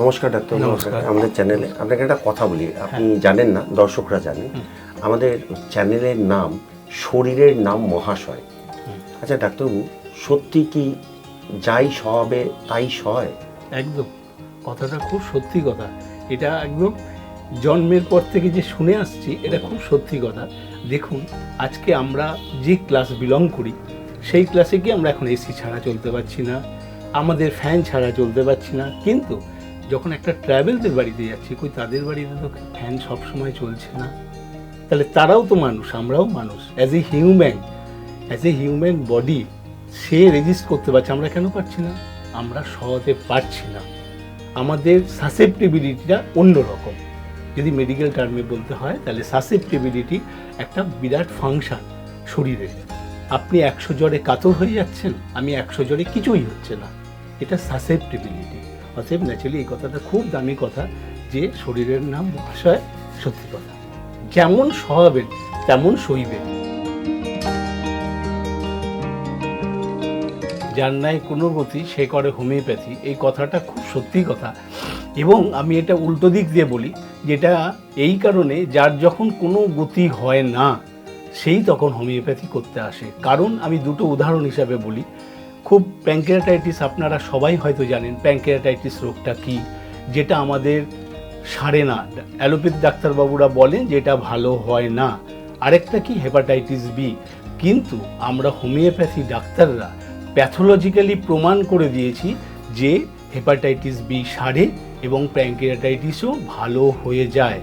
নমস্কার ডাক্তার নমস্কার। আমাদের চ্যানেলে আপনাকে একটা কথা বলি। আপনি জানেন না দর্শকরা জানেন। আমাদের চ্যানেলের নাম শরীরের নাম মহাশয়। আচ্ছা ডাক্তারবাবু সত্যি কি যাই সবে তাই সয় একদম। কথাটা খুব সত্যি কথা। এটা একদম জন্মের পর থেকে যে শুনে আসছি এটা খুব সত্যি কথা। দেখুন আজকে আমরা যে ক্লাস বিলং করি সেই ক্লাসে কি আমরা এখন এসি ছাড়া চলতে পারছি না। আমাদের ফ্যান ছাড়া চলতে পারছি না। কিন্তু যখন একটা ট্রাভেলদের বাড়িতে যাচ্ছি, কই তাদের বাড়িতে তো ফ্যান সবসময় চলছে না। তাহলে তারাও তো মানুষ, আমরাও মানুষ। As a human as a human body say resist করতে পারছে, আমরা কেন পারছি না? আমরা সহজে পারছি না। আমাদের সাসেপ্টিবিলিটিটা অন্যরকম। যদি মেডিকেল টার্মে বলতে হয়, তাহলে সাসেপ্টিবিলিটি একটা বিরাট ফাংশন শরীরের আপনি একশো জ্বরে কাতর হয়ে যাচ্ছেন, আমি একশো জ্বরে কিছুই হচ্ছে না। এটা সাসেপ্টিবিলিটি অতএব ন্যাচুরালি এই কথাটা খুব দামি কথা যে শরীরের নাম মহাশয় সত্যি কথা। যেমন সহাবেন, তেমন সইবেন। যার নাই কোনো গতি, সে করে হোমিওপ্যাথি। এই কথাটা খুব সত্যি কথা। এবং আমি এটা উল্টো দিক দিয়ে বলি, যেটা এই কারণে যার যখন কোনো গতি হয় না, সেই তখন হোমিওপ্যাথি করতে আসে। কারণ আমি দুটো উদাহরণ হিসাবে বলি। খুব প্যাঙ্কেরাটাইটিস আপনারা সবাই হয়তো জানেন প্যাঙ্কেরাটাইটিস রোগটা কি? যেটা আমাদের সারে না। অ্যালোপ্যাথি ডাক্তারবাবুরা বলেন যে এটা ভালো হয় না। আরেকটা কি? হেপাটাইটিস বি কিন্তু আমরা হোমিওপ্যাথি ডাক্তাররা প্যাথোলজিক্যালি প্রমাণ করে দিয়েছি যে হেপাটাইটিস বি সারে এবং প্যাঙ্কেরাটাইটিসও ভালো হয়ে যায়।